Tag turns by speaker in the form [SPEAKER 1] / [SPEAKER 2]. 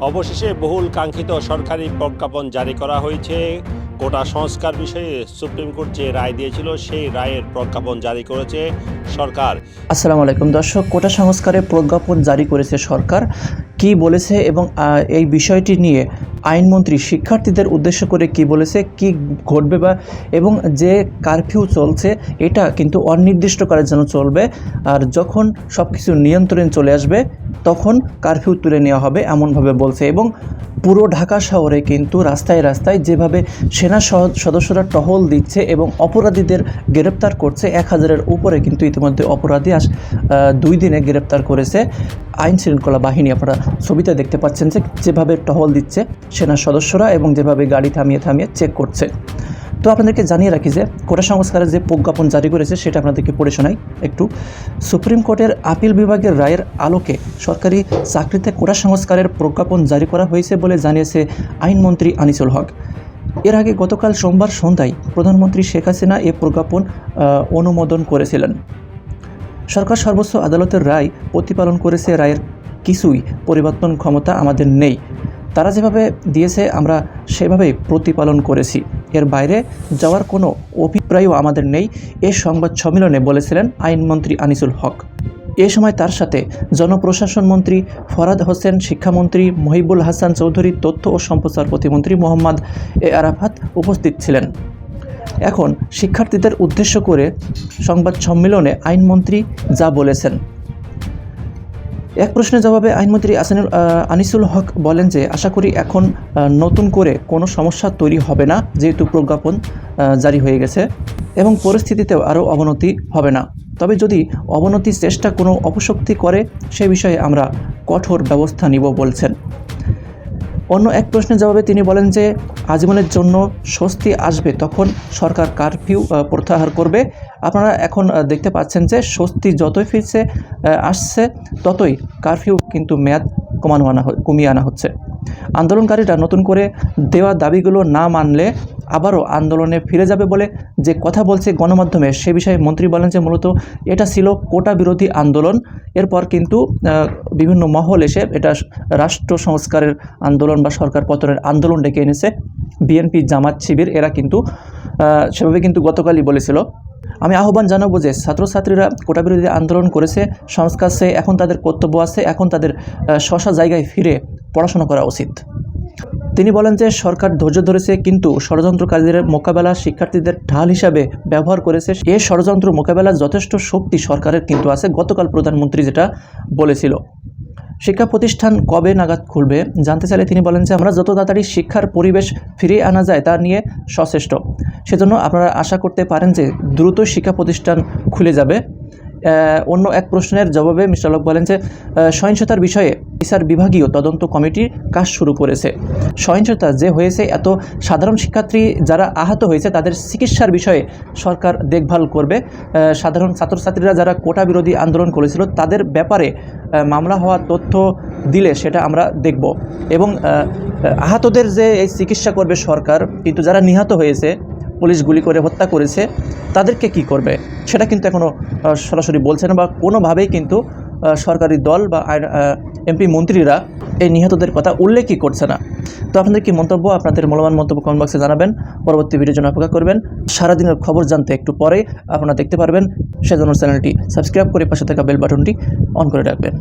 [SPEAKER 1] অবশেষে বহুল কাঙ্ক্ষিত সরকারি প্রজ্ঞাপন জারি করা হয়েছে। কোটা সংস্কার বিষয়ে সুপ্রিম কোর্ট যে রায় দিয়েছিল, সেই রায়ের প্রজ্ঞাপন জারি করেছে সরকার।
[SPEAKER 2] আসসালামু আলাইকুম। দর্শক, কোটা সংস্কারে প্রজ্ঞাপন জারি করেছে সরকার। কি বলেছে এবং এই বিষয়টি নিয়ে আইনমন্ত্রী শিক্ষার্থীদের উদ্দেশ্য করে কি বলেছে, কি ঘটবে বা, এবং যে কারফিউ চলছে, এটা কিন্তু অনির্দিষ্টকালের জন্য চলবে। আর যখন সব কিছু নিয়ন্ত্রণে চলে আসবে, তখন কারফিউ তুলে নেওয়া হবে এমনভাবে বলছে। এবং পুরো ঢাকা শহরে কিন্তু রাস্তায় রাস্তায় যেভাবে সেনা সদস্যরা টহল দিচ্ছে এবং অপরাধীদের গ্রেপ্তার করছে, এক হাজারের উপরে কিন্তু ইতিমধ্যে অপরাধী আস দুই দিনে গ্রেপ্তার করেছে আইন শৃঙ্খলা বাহিনী। আপনারা ছবিতে দেখতে পাচ্ছেন যে যেভাবে টহল দিচ্ছে সেনা সদস্যরা এবং যেভাবে গাড়ি থামিয়ে থামিয়ে চেক করছে। তো আপনাদেরকে জানিয়ে রাখি যে কোটা সংস্কারের যে প্রজ্ঞাপন জারি করেছে সেটা আপনাদেরকে পড়ে শোনাই একটু। সুপ্রিম কোর্টের আপিল বিভাগের রায়ের আলোকে সরকারি চাকরিতে কোটা সংস্কারের প্রজ্ঞাপন জারি করা হয়েছে বলে জানিয়েছে আইনমন্ত্রী আনিসুল হক। এর আগে গতকাল সোমবার সন্ধ্যায় প্রধানমন্ত্রী শেখ হাসিনা এ প্রজ্ঞাপন অনুমোদন করেছিলেন। সরকার সর্বোচ্চ আদালতের রায় প্রতিপালন করেছে রায়ের কিছুই পরিবর্তন ক্ষমতা আমাদের নেই। তারা যেভাবে দিয়েছে, আমরা সেভাবেই প্রতিপালন করেছি। এর বাইরে যাওয়ার কোনো অভিপ্রায়ও আমাদের নেই, এ সংবাদ সম্মেলনে বলেছিলেন আইনমন্ত্রী আনিসুল হক। এ সময় তার সাথে জনপ্রশাসন মন্ত্রী ফরাদ হোসেন, শিক্ষামন্ত্রী মহিবুল হাসান চৌধুরী তথ্য ও সম্প্রচার প্রতিমন্ত্রী মোহাম্মদ এ আরাফাত উপস্থিত ছিলেন। এখন শিক্ষার্থীদের উদ্দেশ্য করে সংবাদ সম্মেলনে আইনমন্ত্রী যা বলেছেন। এক প্রশ্নের জবাবে আইনমন্ত্রী আসানুল আনিসুল হক বলেন যে, আশা করি এখন নতুন করে কোনো সমস্যা তৈরি হবে না, যেহেতু প্রজ্ঞাপন জারি হয়ে গেছে এবং পরিস্থিতিতেও আরও অবনতি হবে না। তবে যদি অবনতির চেষ্টা কোনো অপশক্তি করে, সে বিষয়ে আমরা কঠোর ব্যবস্থা নিব বলছেন। অন্য এক প্রশ্নের জবাবে তিনি বলেন যে, আজীবনের জন্য স্বস্তি আসবে তখন সরকার কারফিউ প্রত্যাহার করবে। আপনারা এখন দেখতে পাচ্ছেন যে স্বস্তি যতই ফিরছে আসছে, ততই কারফিউ কিন্তু মেয়াদ কমানো আনা কমিয়ে আনা হচ্ছে। আন্দোলনকারীরা নতুন করে দেওয়া দাবিগুলো না মানলে আবারও আন্দোলনে ফিরে যাবে বলে যে কথা বলছে গণমাধ্যমে, সে বিষয়ে মন্ত্রী বলেন যে মূলত এটা ছিল কোটা বিরোধী আন্দোলন। এরপর কিন্তু বিভিন্ন মহল এসে এটা রাষ্ট্র সংস্কারের আন্দোলন বা সরকার পতনের আন্দোলন ডেকে এনেছে। বিএনপি জামাত শিবির, এরা কিন্তু সেভাবে কিন্তু গতকালই বলেছিল। আমি আহ্বান জানাব যে ছাত্রছাত্রীরা কোটা বিরোধী আন্দোলন করেছে, সংস্কার সে এখন তাদের কর্তব্য আছে, এখন তাদের শশা জায়গায় ফিরে পড়াশোনা করা উচিত। তিনি বলেন যে সরকার ধৈর্য ধরেছে, কিন্তু ষড়যন্ত্রকারীদের মোকাবেলা শিক্ষার্থীদের ঢাল হিসাবে ব্যবহার করেছে। এ ষড়যন্ত্র মোকাবেলার যথেষ্ট শক্তি সরকারের কিন্তু আছে, গতকাল প্রধানমন্ত্রী যেটা বলেছিল। শিক্ষা প্রতিষ্ঠান কবে নাগাদ খুলবে জানতে চাইলে তিনি বলেন যে, আমরা যত তাড়াতাড়ি শিক্ষার পরিবেশ ফিরিয়ে আনা যায় তা নিয়ে সচেষ্ট। সেজন্য আপনারা আশা করতে পারেন যে, দ্রুত শিক্ষা প্রতিষ্ঠান খুলে যাবে। অন্য এক প্রশ্নের জবাবে মিস্টার লক বলেন যে সহিংসতার বিষয়ে বিচার বিভাগীয় তদন্ত কমিটি কাজ শুরু করেছে। সহিংসতা যে হয়েছে, এত সাধারণ শিক্ষার্থী যারা আহত হয়েছে, তাদের চিকিৎসার বিষয়ে সরকার দেখভাল করবে। সাধারণ ছাত্রছাত্রীরা যারা কোটা বিরোধী আন্দোলন করেছিল, তাদের ব্যাপারে মামলা হওয়া তথ্য দিলে সেটা আমরা দেখব। এবং আহতদের যে এই চিকিৎসা করবে সরকার, কিন্তু যারা নিহত হয়েছে পুলিশ গুলি করে হত্যা করেছে, তাদেরকে কি করবে? সেটা কিন্তু এখনও সরাসরি বলছে না বা কোনোভাবেই কিন্তু সরকারি দল বা এমপি মন্ত্রীরা এই নিহতদের কথা উল্লেখই করছে না। তো আপনাদের কি মন্তব্য? আপনাদের মূল্যবান মন্তব্য কমেন্ট বক্সে জানাবেন। পরবর্তী ভিডিওর জন্য অপেক্ষা করবেন। সারাদিনের খবর জানতে একটু পরে আপনারা দেখতে পারবেন। সেজন্য চ্যানেলটি সাবস্ক্রাইব করে পাশে থাকা বেল বাটনটি অন করে রাখবেন।